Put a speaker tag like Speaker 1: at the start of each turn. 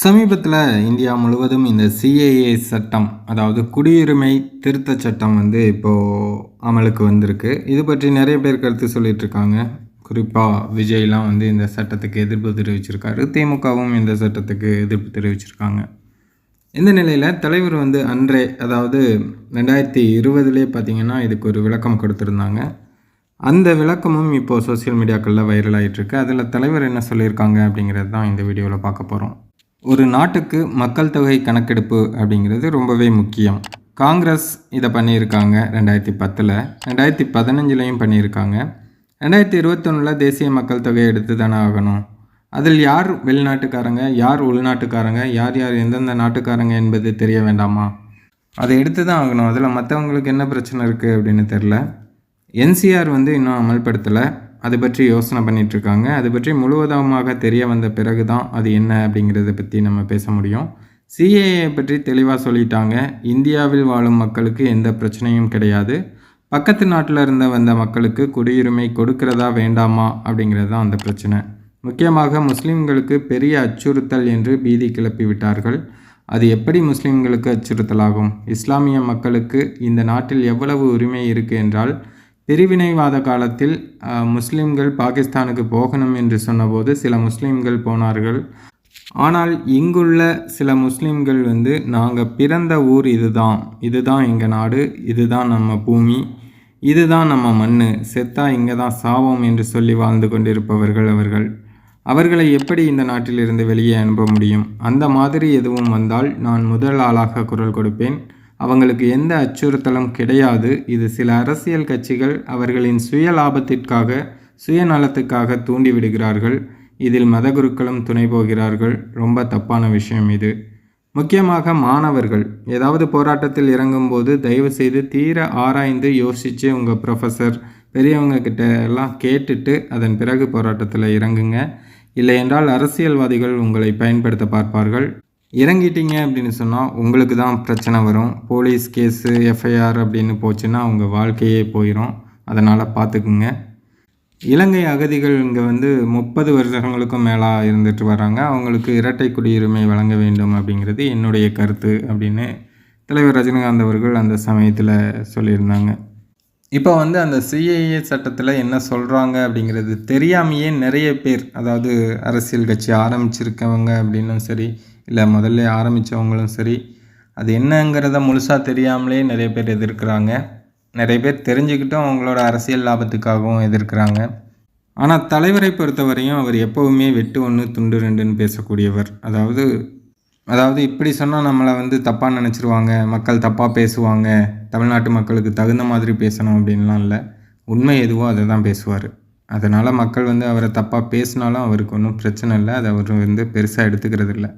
Speaker 1: சமீபத்தில் இந்தியா முழுவதும் இந்த சிஏஏ சட்டம் அதாவது குடியுரிமை திருத்தச் சட்டம் வந்து இப்போது அமலுக்கு வந்திருக்கு. இது பற்றி நிறைய பேர் கருத்து சொல்லிகிட்டு இருக்காங்க. குறிப்பாக விஜய்லாம் வந்து இந்த சட்டத்துக்கு எதிர்ப்பு தெரிவிச்சிருக்காரு. திமுகவும் இந்த சட்டத்துக்கு எதிர்ப்பு தெரிவிச்சிருக்காங்க. இந்த நிலையில் தலைவர் வந்து அன்றே அதாவது ரெண்டாயிரத்தி இருபதுலேயே பார்த்தீங்கன்னா இதுக்கு ஒரு விளக்கம் கொடுத்துருந்தாங்க. அந்த விளக்கமும் இப்போது சோஷியல் மீடியாக்களில் வைரல் ஆகிட்டுருக்கு அதில் தலைவர் என்ன சொல்லியிருக்காங்க அப்படிங்கிறது தான் இந்த வீடியோவில் பார்க்க போகிறோம் ஒரு நாட்டுக்கு மக்கள் தொகை கணக்கெடுப்பு அப்படிங்கிறது ரொம்பவே முக்கியம். காங்கிரஸ் இதை பண்ணியிருக்காங்க ரெண்டாயிரத்தி பத்தில். ரெண்டாயிரத்தி பதினஞ்சுலேயும் பண்ணியிருக்காங்க. ரெண்டாயிரத்தி இருபத்தொன்னில் தேசிய மக்கள் தொகை எடுத்து தானே ஆகணும். அதில் யார் வெளிநாட்டுக்காரங்க யார் உள்நாட்டுக்காரங்க யார் யார் எந்தெந்த நாட்டுக்காரங்க என்பது தெரிய வேண்டாமா? அதை எடுத்து தான் ஆகணும். அதில் மற்றவங்களுக்கு என்ன பிரச்சனை இருக்குது அப்படின்னு தெரில என்சிஆர் வந்து இன்னும் அமல்படுத்தலை. அது பற்றி யோசனை பண்ணிட்டு இருக்காங்க அது பற்றி முழுவதுமாக தெரிய வந்த பிறகு தான் அது என்ன அப்படிங்கிறத பற்றி நம்ம பேச முடியும். சிஏஏ பற்றி தெளிவாக சொல்லிட்டாங்க. இந்தியாவில் வாழும் மக்களுக்கு எந்த பிரச்சனையும் கிடையாது. பக்கத்து நாட்டில் இருந்து வந்த மக்களுக்கு குடியுரிமை கொடுக்கிறதா வேண்டாமா அப்படிங்கிறது தான் அந்த பிரச்சனை. முக்கியமாக முஸ்லீம்களுக்கு பெரிய அச்சுறுத்தல் என்று பீதி கிளப்பி விட்டார்கள். அது எப்படி முஸ்லீம்களுக்கு அச்சுறுத்தலாகும்? இஸ்லாமிய மக்களுக்கு இந்த நாட்டில் எவ்வளவு உரிமை இருக்குது என்றால் பிரிவினைவாத காலத்தில் முஸ்லீம்கள் முஸ்லிம்கள் பாகிஸ்தானுக்கு போகணும் என்று சொன்னபோது சில முஸ்லிம்கள் போனார்கள். ஆனால் இங்குள்ள சில முஸ்லிம்கள் வந்து நாங்கள் பிறந்த ஊர் இதுதான். இதுதான் எங்கள் நாடு. இதுதான் நம்ம பூமி. இதுதான் நம்ம மண் செத்தா இங்கே தான் சாவோம் என்று சொல்லி வாழ்ந்து கொண்டிருப்பவர்கள் அவர்கள். அவர்களை எப்படி இந்த நாட்டிலிருந்து வெளியே அனுப்ப முடியும்? அந்த மாதிரி எதுவும் வந்தால் நான் முதல் ஆளாக குரல் கொடுப்பேன். அவங்களுக்கு எந்த அச்சுறுத்தலும் கிடையாது. இது சில அரசியல் கட்சிகள் அவர்களின் சுய லாபத்திற்காக சுயநலத்துக்காக தூண்டிவிடுகிறார்கள். இதில் மதகுருக்களும் துணை போகிறார்கள். ரொம்ப தப்பான விஷயம் இது. முக்கியமாக மாணவர்கள். ஏதாவது போராட்டத்தில் இறங்கும்போது தயவு செய்து தீர ஆராய்ந்து யோசித்து உங்கள் ப்ரொஃபஸர் பெரியவங்க கிட்ட எல்லாம் கேட்டுட்டு அதன் பிறகு போராட்டத்தில் இறங்குங்க. இல்லை என்றால் அரசியல்வாதிகள் உங்களை பயன்படுத்த பார்ப்பார்கள். இறங்கிட்டீங்க அப்படின்னு சொன்னால் உங்களுக்கு தான் பிரச்சனை வரும். போலீஸ் கேஸு எஃப்ஐஆர் அப்படின்னு போச்சுன்னா உங்கள் வாழ்க்கையே போயிடும் அதனால் பார்த்துக்குங்க இலங்கை அகதிகள் இங்கே வந்து முப்பது வருஷங்களுக்கும் மேலாக இருந்துட்டு வராங்க. அவங்களுக்கு இரட்டை குடியுரிமை வழங்க வேண்டும் அப்படிங்கிறது என்னுடைய கருத்து அப்படின்னு தலைவர் ரஜினிகாந்த் அவர்கள் அந்த சமயத்தில் சொல்லியிருந்தாங்க. இப்போ வந்து அந்த சிஏஏ சட்டத்தில் என்ன சொல்கிறாங்க அப்படிங்கிறது தெரியாமையே நிறைய பேர் அதாவது அரசியல் கட்சி ஆரம்பிச்சிருக்கவங்க அப்படின்னும் சரி இல்லை முதல்ல ஆரம்பித்தவங்களும் சரி அது என்னங்கிறத முழுசாக தெரியாமலே நிறைய பேர் எதிர்க்கிறாங்க. நிறைய பேர் தெரிஞ்சுக்கிட்டும் அவங்களோட அரசியல் லாபத்துக்காகவும் எதிர்க்கிறாங்க. ஆனால் தலைவரை பொறுத்தவரையும் அவர் எப்போவுமே வெட்டு ஒன்று துண்டு ரெண்டுன்னு பேசக்கூடியவர். அதாவது அதாவது இப்படி சொன்னால் நம்மளை வந்து தப்பாக நினச்சிருவாங்க மக்கள் தப்பாக பேசுவாங்க தமிழ்நாட்டு மக்களுக்கு தகுந்த மாதிரி பேசணும் அப்படின்லாம் இல்லை. உண்மை எதுவோ அதை தான் பேசுவார். அதனால் மக்கள் வந்து அவரை தப்பாக பேசினாலும் அவருக்கு ஒன்றும் பிரச்சனை இல்லை. அதை அவர் வந்து பெருசாக எடுத்துக்கிறது இல்லை